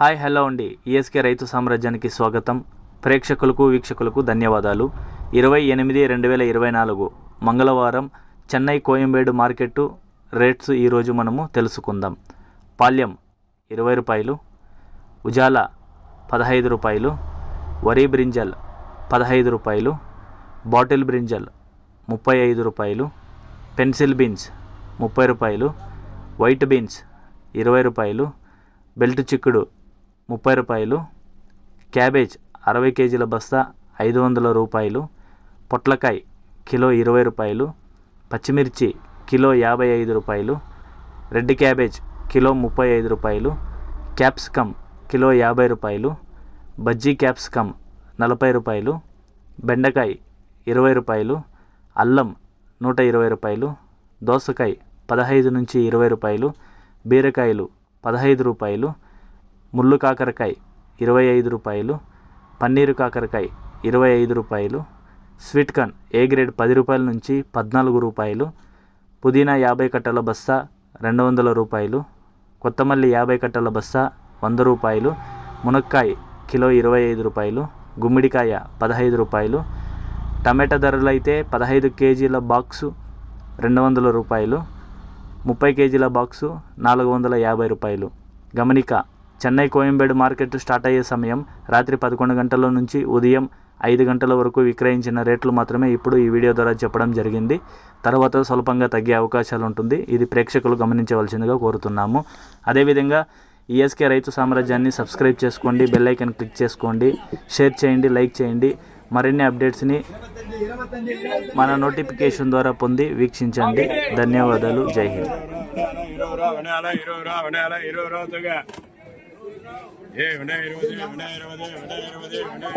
Hi hello అండి. ESK రైతు సామ్రాజ్యానికి స్వాగతం. ప్రేక్షకులకు వీక్షకులకు ధన్యవాదాలు. ఇరవై ఎనిమిది రెండు వేల ఇరవై నాలుగు మంగళవారం చెన్నై కోయంబేడు మార్కెట్టు రేట్స్ ఈరోజు మనము తెలుసుకుందాం. పాల్యం ఇరవై రూపాయలు ఉజాల పదహైదు రూపాయలు వరి బ్రింజల్ పదహైదు రూపాయలు బాటిల్ బ్రింజల్ ముప్పై ఐదు రూపాయలు పెన్సిల్ బీన్స్ ముప్పై రూపాయలు వైట్ బీన్స్ ఇరవై రూపాయలు బెల్ట్ చిక్కుడు ముప్పై రూపాయలు క్యాబేజ్ అరవై కేజీల బస్తా ఐదు వందల రూపాయలు పొట్లకాయ కిలో ఇరవై రూపాయలు పచ్చిమిర్చి కిలో యాభై ఐదు రూపాయలు రెడ్ క్యాబేజ్ కిలో ముప్పై ఐదు రూపాయలు క్యాప్సికమ్ కిలో యాభై రూపాయలు బజ్జీ క్యాప్సికమ్ నలభై రూపాయలు బెండకాయ ఇరవై రూపాయలు అల్లం నూట ఇరవై రూపాయలు దోసకాయ పదహైదు నుంచి ఇరవై రూపాయలు బీరకాయలు పదహైదు రూపాయలు ముళ్ళు కాకరకాయ ఇరవై ఐదు రూపాయలు పన్నీరు కాకరకాయ ఇరవై ఐదు రూపాయలు స్వీట్ కార్న్ ఏ గ్రేడ్ పది రూపాయల నుంచి పద్నాలుగు రూపాయలు పుదీనా యాభై కట్టల బస్తా రెండు వందల రూపాయలు కొత్తమల్లి యాభై కట్టల బస్తా వంద రూపాయలు మునక్కాయ కిలో ఇరవై ఐదు రూపాయలు గుమ్మిడికాయ పదహైదు రూపాయలు టమాటా ధరలు అయితే పదహైదు కేజీల బాక్సు రెండు వందల రూపాయలు ముప్పై కేజీల బాక్సు నాలుగు వందల యాభై రూపాయలు గమనిక చెన్నై కోయంబేడు మార్కెట్ స్టార్ట్ అయ్యే సమయం రాత్రి పదకొండు గంటల నుంచి ఉదయం ఐదు గంటల వరకు విక్రయించిన రేట్లు మాత్రమే ఇప్పుడు ఈ వీడియో ద్వారా చెప్పడం జరిగింది తర్వాత స్వల్పంగా తగ్గే అవకాశాలు ఉంటుంది ఇది ప్రేక్షకులు గమనించవలసిందిగా కోరుతున్నాము అదేవిధంగా ఈఎస్కే రైతు సామ్రాజ్యాన్ని సబ్స్క్రైబ్ చేసుకోండి బెల్ ఐకాన్ క్లిక్ చేసుకోండి షేర్ చేయండి లైక్ చేయండి మరిన్ని అప్డేట్స్ని మన నోటిఫికేషన్ ద్వారా పొంది వీక్షించండి ధన్యవాదాలు జై హింద్ ఏ ఉండే ఇరవై ఉండే ఇరవై ఉండే ఇరవై